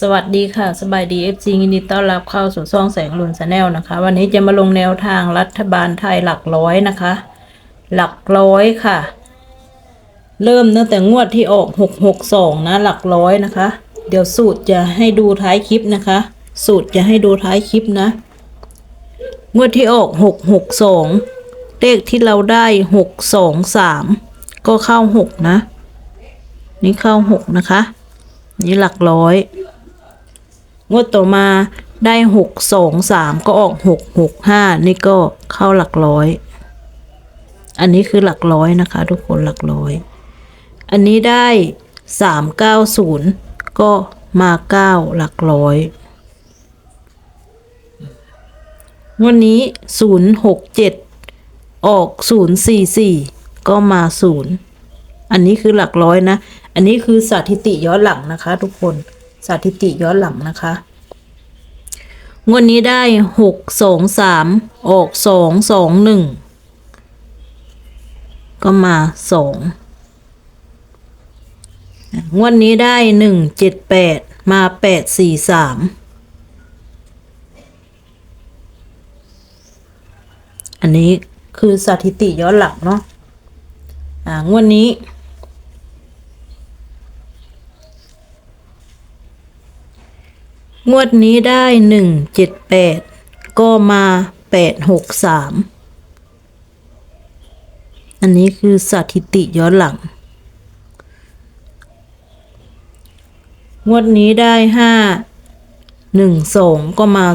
สวัสดีค่ะ สบายดีเอฟซียินดีต้อนรับเข้าสู่ช่องแสงลุนชาแนลนะคะ วันนี้จะมาลงแนวทางรัฐบาลไทยหลักร้อยนะคะ หลักร้อยค่ะ เริ่มตั้งแต่งวดที่ออกหกหกสองนะ หลักร้อยนะคะ เดี๋ยวสูตรจะให้ดูท้ายคลิปนะคะ สูตรจะให้ดูท้ายคลิปนะ งวดที่ออกหกหกสองเลขที่เราได้หกสองสามก็เข้าหกนะ นี่เข้าหกนะคะ นี่หลักร้อย งวดต่อมาได้หกสองสามก็ออกหกหกห้านี่ก็เข้าหลักร้อย อันนี้คือหลักร้อยนะคะ ทุกคนหลักร้อย อันนี้ได้สามเก้าศูนย์ก็มาเก้าหลักร้อยวันนี้ศูนย์หกเจ็ดออกศูนย์สี่สี่ก็มาศูนย์อันนี้คือหลักร้อยนะ อันนี้คือสถิติย้อนหลังนะคะทุกคน สถิติย้อนหลังนะคะ งวดนี้ได้หกสองสามออกสองสองหนึ่งก็มาสองงวดนี้ได้หนึ่งเจ็ดแปดมาแปดสี่สามอันนี้คือสถิติย้อนหลังเนาะอ่างวดนี้ งวดนี้ได้ 178 ก็มา 863 อันนี้คือสถิติย้อนหลัง งวดนี้ได้ 5 12 ก็มา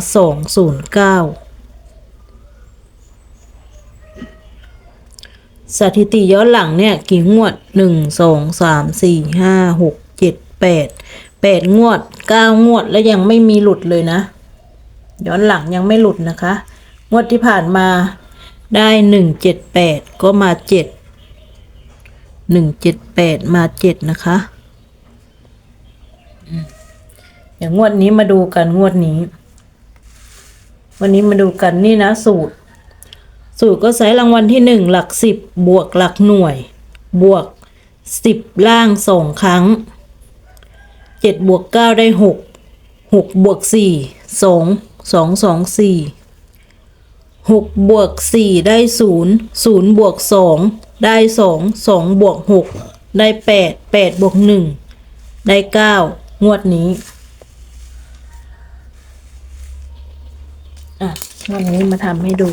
209 สถิติย้อนหลังเนี่ย กี่งวด 1 2 3 4 5 6 7 8 แปดงวดเก้างวดแล้วยังไม่มีหลุดเลยนะ ย้อนหลังยังไม่หลุดนะคะ งวดที่ผ่านมาได้หนึ่งเจ็ดแปดก็มาเจ็ดหนึ่งเจ็ดแปดมาเจ็ดนะคะอย่างงวดนี้มาดูกันงวดนี้ วันนี้มาดูกันนี่นะสูตร สูตรก็ใช้รางวัลที่หนึ่งหลักสิบบวกหลักหน่วย บวกสิบล่างสองครั้ง เจ็ดบวกเก้าได้หกหกบวกสี่สองสองสองสี่หกบวกสี่ได้ศูนย์ศูนย์บวกสองได้สองสองบวกหกได้แปดแปดบวกหนึ่งได้เก้างวดนี้ อะงวดนี้มาทำให้ดู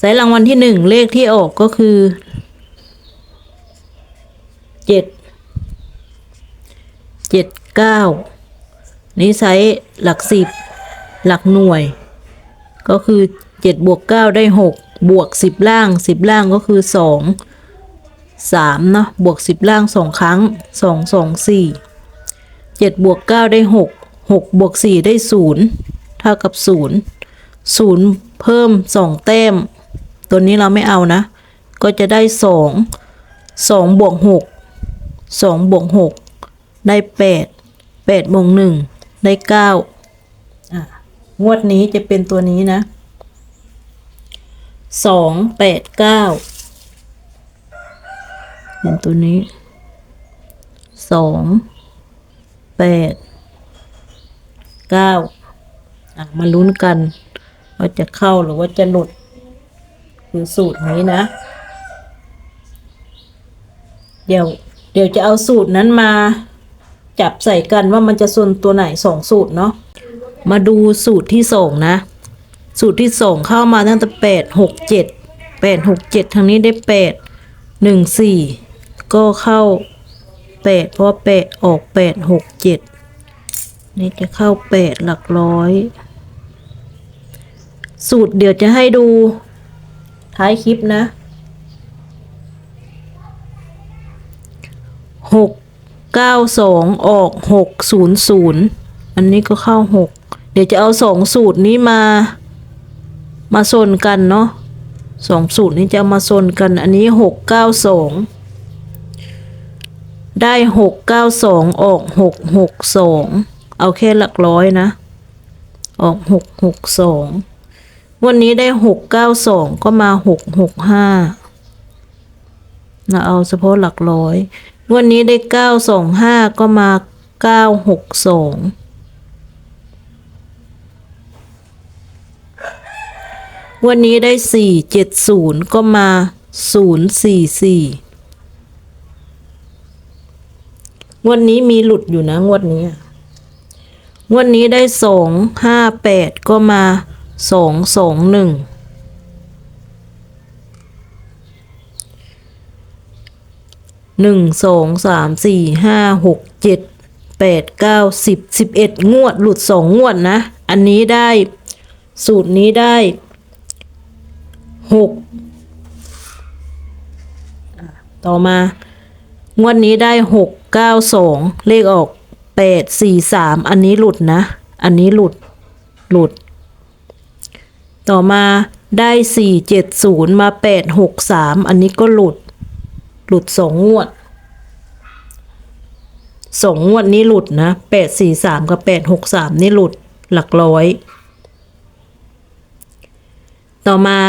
สายรางวัลที่หนึ่งเลขที่ออกก็คือเจ็ด เจ็ดเก้านี่ใช้หลักสิบหลักหน่วย ก็คือเจ็ดบวกเก้าได้หกบวกสิบล่างสิบล่างก็คือสองสามเนาะบวกสิบล่างสองครั้งสองสองสี่เจ็ดบวกเก้าได้หกหกบวกสี่ได้ศูนย์เท่ากับศูนย์ศูนย์เพิ่มสองแต้ม ตัวนี้เราไม่เอานะ ก็จะได้สองสองบวกหกสองบวกหก ได้แปดแปดบวกหนึ่งได้เก้าอะงวดนี้จะเป็นตัวนี้นะสองแปดเก้าเป็นตัวนี้สองแปดเก้าอะมาลุ้นกัน ว่าจะเข้าหรือว่าจะหลุด คือสูตรนี้นะ เดี๋ยว เดี๋ยวจะเอาสูตรนั้นมา จับใส่กันว่ามันจะส่วนตัวไหนสองสูตรเนาะมาดูสูตรที่สองนะ สูตรที่สองเข้ามาตั้งแต่แปดหกเจ็ดแปดหกเจ็ดทางนี้ได้แปดหนึ่งสี่ก็เข้าแปดเพราะแปดออกแปดหกเจ็ดนี่จะเข้าแปดหลักร้อย สูตรเดี๋ยวจะให้ดูท้ายคลิปนะ หกเก้าสองออกหกศูนย์ศูนย์อันนี้ก็เข้าหกเดี๋ยวจะเอาสองสูตรนี้มา มาซนกันเนาะสองสูตรนี้จะเอามาซนกัน อันนี้หกเก้าสองได้หกเก้าสองออกหกหกสองเอาแค่หลักร้อยนะ ออกหกหกสองวันนี้ได้หกเก้าสองก็มาหกหกห้านะเอาเฉพาะหลักร้อย วันนี้ได้เก้าสองห้าก็มาเก้าหกสองวันนี้ได้สี่เจ็ดศูนย์ก็มาศูนย์สี่สี่งวดนี้มีหลุดอยู่นะงวดนี้อะงวดนี้ได้สองห้าแปดก็มาสองสองหนึ่ง หนึ่งสองสามสี่ห้าหกเจ็ดแปดเก้าสิบสิบเอ็ดงวดหลุดสองงวดนะ อันนี้ได้สูตรนี้ได้หกต่อมางวดนี้ได้หกเก้าสองเลขออกแปดสี่สามอันนี้หลุดนะ อันนี้หลุดหลุด ต่อมาได้สี่เจ็ดศูนย์มาแปดหกสามอันนี้ก็หลุด หลุดสองงวดสองงวดนี้หลุดนะแปดสี่สามกับแปดหกสามนี่หลุดหลักร้อย ต่อมา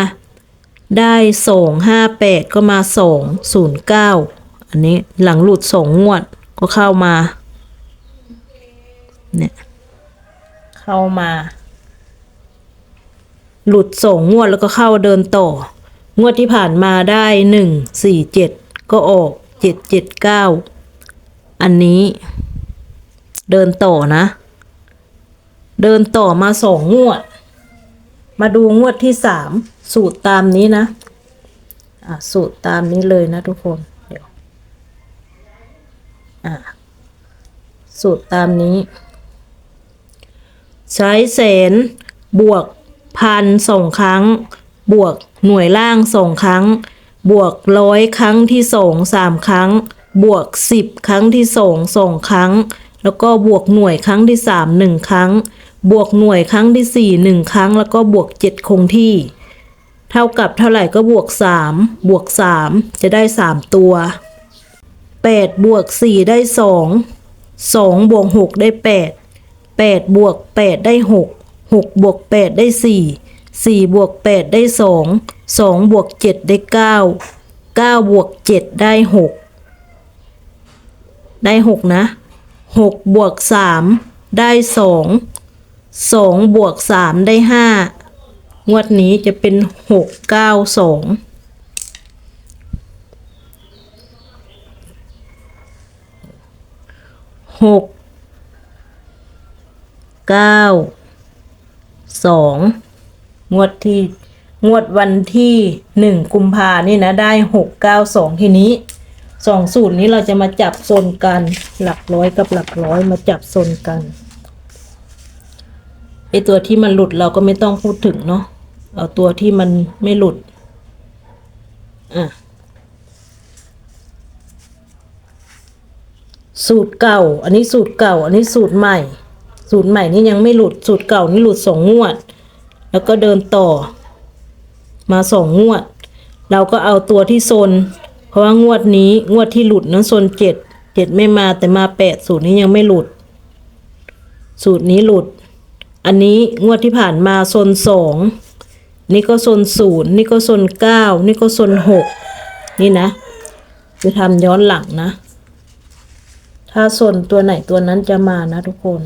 ได้สองห้าแปดก็มาสองศูนย์เก้าอันนี้หลังหลุดสองงวดก็เข้ามาเนี่ยเข้ามา หลุดสองงวดแล้วก็เข้าเดินต่อ งวดที่ผ่านมาได้หนึ่งสี่เจ็ด ก็ออกเจ็ดเจ็ดเก้าอันนี้ เดินต่อนะ เดินต่อมาสองงวด มาดูงวดที่สามสูตรตามนี้นะอะสูตรตามนี้เลยนะทุกคนเดี๋ยวอะสูตรตามนี้ ใช้แสนบวกพันสองครั้ง บวกหน่วยล่างสองครั้ง บวกร้อยครั้งที่สองสามครั้ง บวกสิบครั้งที่สองสองครั้ง แล้วก็บวกหน่วยครั้งที่สามหนึ่งครั้ง บวกหน่วยครั้งที่สี่หนึ่งครั้ง แล้วก็บวกเจ็ดคงที่ เท่ากับเท่าไหร่ก็บวกสามบวกสามจะได้สามตัวแปดบวกสี่ได้สองสองบวกหกได้แปดแปดบวกแปดได้หกหกบวกแปดได้สี่ สี่บวกแปดได้สองสองบวกเจ็ดได้เก้าเก้าบวกเจ็ดได้หกได้หกนะหกบวกสามได้สองสองบวกสามได้ห้างวดนี้จะเป็นหกเก้าสองหกเก้าสอง งวดที่งวดวันที่หนึ่งกุมภานี่นะได้หกเก้าสองทีนี้สองสูตรนี้เราจะมาจับโซนกัน หลักร้อยกับหลักร้อยมาจับโซนกันไอตัวที่มันหลุดเราก็ไม่ต้องพูดถึงเนาะเอาตัวที่มันไม่หลุดอะสูตรเก่า อันนี้สูตรเก่า อันนี้สูตรใหม่ สูตรใหม่นี่ยังไม่หลุดสูตรเก่านี่หลุดสองงวด แล้วก็เดินต่อ มาสองงวด เราก็เอาตัวที่โซน เพราะว่างวดนี้งวดที่หลุดนั้นโซนเจ็ดเจ็ดไม่มาแต่มาแปดสูตรนี้ยังไม่หลุด สูตรนี้หลุด อันนี้งวดที่ผ่านมาโซนสองนี่ก็โซนศูนย์นี่ก็โซนเก้านี่ก็โซนหกนี่นะจะทำย้อนหลังนะ ถ้าส่วนตัวไหนตัวนั้นจะมานะทุกคน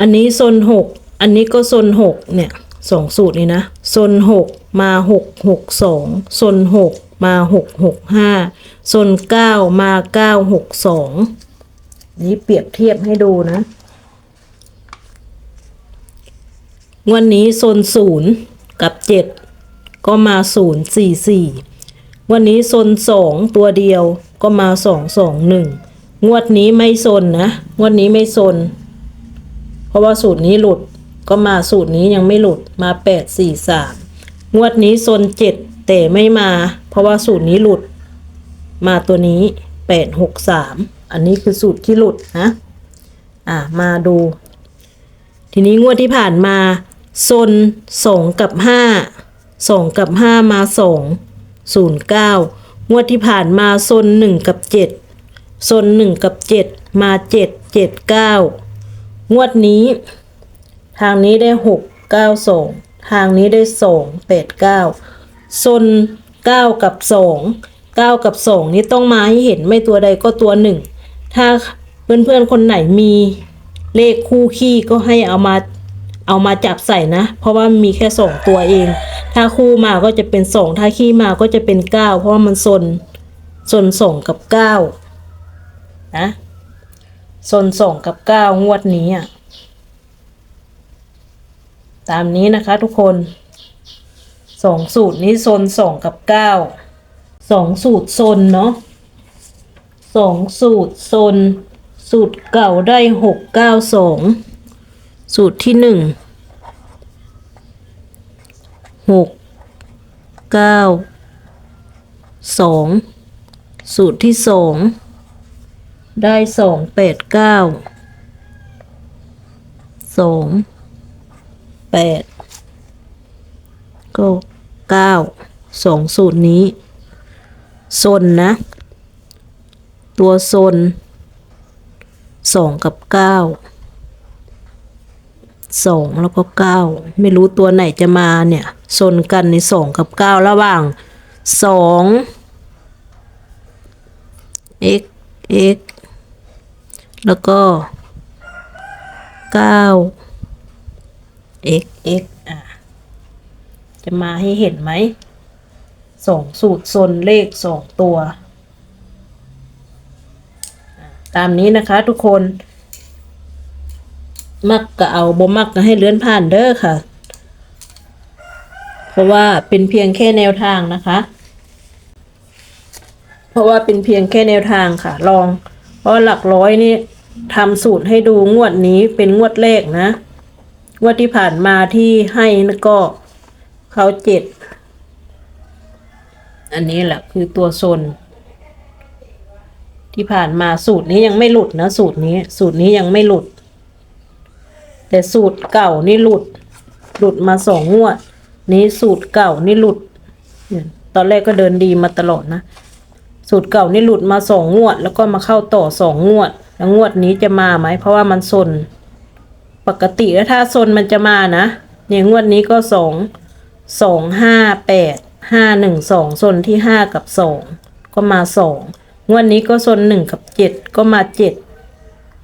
อันนี้โซนหก อันนี้ก็โซนหกเนี่ยสองสูตรนี้นะโซนหกมาหกหกสองโซนหกมาหกหกห้าโซนเก้ามาเก้าหกสองนี้เปรียบเทียบให้ดูนะวันนี้โซนศูนย์กับเจ็ดก็มาศูนย์สี่สี่วันนี้โซนสองตัวเดียวก็มาสองสองหนึ่งงวดนี้ไม่โซนนะงวดนี้ไม่โซนเพราะว่าสูตรนี้หลุด ก็มาสูตรนี้ยังไม่หลุดมาแปดสี่สามงวดนี้โซนเจ็ดแต่ไม่มา เพราะว่าสูตรนี้หลุด มาตัวนี้แปดหกสามอันนี้คือสูตรที่หลุดนะอะมาดู ทีนี้งวดที่ผ่านมาโซนสองกับห้าสองกับห้ามาสองศูนย์เก้างวดที่ผ่านมาโซนหนึ่งกับเจ็ดโซนหนึ่งกับเจ็ดมาเจ็ดเจ็ดเก้างวดนี้ ทางนี้ได้หกเก้าสองทางนี้ได้สองแปดเก้าโซนเก้ากับสองเก้ากับสองนี้ต้องมาให้เห็นไม่ตัวใดก็ตัวหนึ่ง ถ้าเพื่อนๆคนไหนมีเลขคู่ขี้ก็ให้เอามาเอามาจับใส่นะ เพราะว่ามีแค่สองตัวเอง ถ้าคู่มาก็จะเป็นสองถ้าขี้มาก็จะเป็นเก้าเพราะว่ามันซนซนสองกับเก้านะซนสองกับเก้างวดนี้อะ ตามนี้นะคะทุกคนสองสูตรนี้โซนสองกับเก้าสองสูตรโซนเนาะสองสูตรโซนสูตรเก่าได้หกเก้าสองสูตรที่หนึ่งหกเก้าสองสูตรที่สองได้สองแปดเก้าสอง ปดก็เก้าสองสูตรนี้ซนนะ ตัวซนสองกับเก้าสองแล้วก็เก้าไม่รู้ตัวไหนจะมาเนี่ยซนกันในสองกับเก้าระหว่างสอง x x แล้วก็เก้า x x อะจะมาให้เห็นไหมสองสูตรซนเลขสองตัว ตามนี้นะคะทุกคน มักก็เอาบ่มักก็ให้เลื่อนผ่านเด้อค่ะ เพราะว่าเป็นเพียงแค่แนวทางนะคะ เพราะว่าเป็นเพียงแค่แนวทางค่ะ ลอง เพราะหลักร้อยนี่ทำสูตรให้ดูงวดนี้เป็นงวดแรกนะ งวดที่ผ่านมาที่ให้นั่นก็เขาเจ็ด อันนี้แหละคือตัวโซนที่ผ่านมาสูตรนี้ยังไม่หลุดนะ สูตรนี้ สูตรนี้ยังไม่หลุด แต่สูตรเก่านี่หลุด หลุดมาสองงวด นี้สูตรเก่านี่หลุด ตอนแรกก็เดินดีมาตลอดนะ สูตรเก่านี่หลุดมาสองงวด แล้วก็มาเข้าต่อสองงวด แล้วงวดนี้จะมาไหมเพราะว่ามันซน ปกติแล้วถ้าโซนมันจะมานะเนี่ยงวดนี้ก็สองสองห้าแปดห้าหนึ่งสองโซนที่ห้ากับสองก็มาสองงวดนี้ก็โซนหนึ่งกับเจ็ดก็มาเจ็ด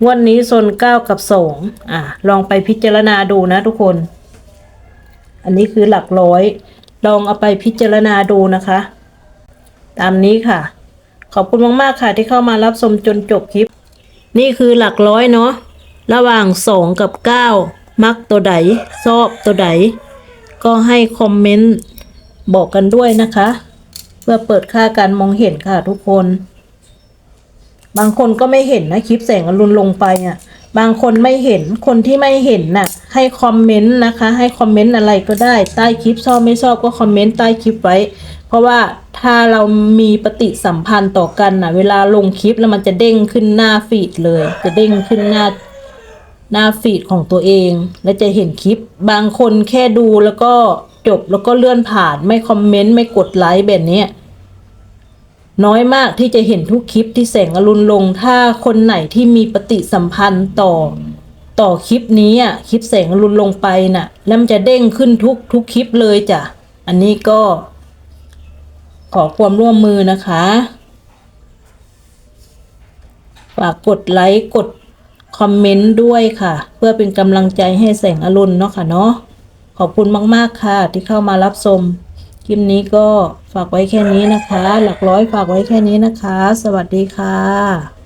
งวดนี้โซนเก้ากับสองอะ ลองไปพิจารณาดูนะทุกคน อันนี้คือหลักร้อย ลองเอาไปพิจารณาดูนะคะ ตามนี้ค่ะ ขอบคุณมากๆค่ะที่เข้ามารับชมจนจบคลิป นี่คือหลักร้อยเนาะ ระหว่างสองกับเก้ามักตัวใดชอบตัวใด ก็ให้คอมเมนต์บอกกันด้วยนะคะ เพื่อเปิดค่าการมองเห็นค่ะทุกคน บางคนก็ไม่เห็นนะคลิปแสงอรุณลงไปอะ บางคนไม่เห็นคนที่ไม่เห็นน่ะ ให้คอมเมนต์นะคะ ให้คอมเมนต์อะไรก็ได้ใต้คลิปชอบไม่ชอบก็คอมเมนต์ใต้คลิปไว้ เพราะว่าถ้าเรามีปฏิสัมพันธ์ต่อกันน่ะ เวลาลงคลิปแล้วมันจะเด้งขึ้นหน้าฟีดเลย จะเด้งขึ้นหน้า หน้าฟีดของตัวเอง และจะเห็นคลิป บางคนแค่ดูแล้วก็จบแล้วก็เลื่อนผ่านไม่คอมเมนต์ไม่กดไลค์แบบนี้น้อยมากที่จะเห็นทุกคลิปที่แสงอรุณลง ถ้าคนไหนที่มีปฏิสัมพันธ์ต่อ ต่อคลิปนี้อะคลิปแสงอรุณลงไปน่ะแล้วมันจะเด้งขึ้นทุกทุกคลิปเลยจ้ะอันนี้ก็ ขอความร่วมมือนะคะ ฝากกดไลค์กด อมเมนต์ด้วยค่ะ เพื่อเป็นกำลังใจให้แสงอรุณเนาะค่ะเนาะขอบคุณมากๆค่ะ ที่เข้ามารับชมคลิปนี้ก็ฝากไว้แค่นี้นะคะ หลักร้อยฝากไว้แค่นี้นะคะ สวัสดีค่ะ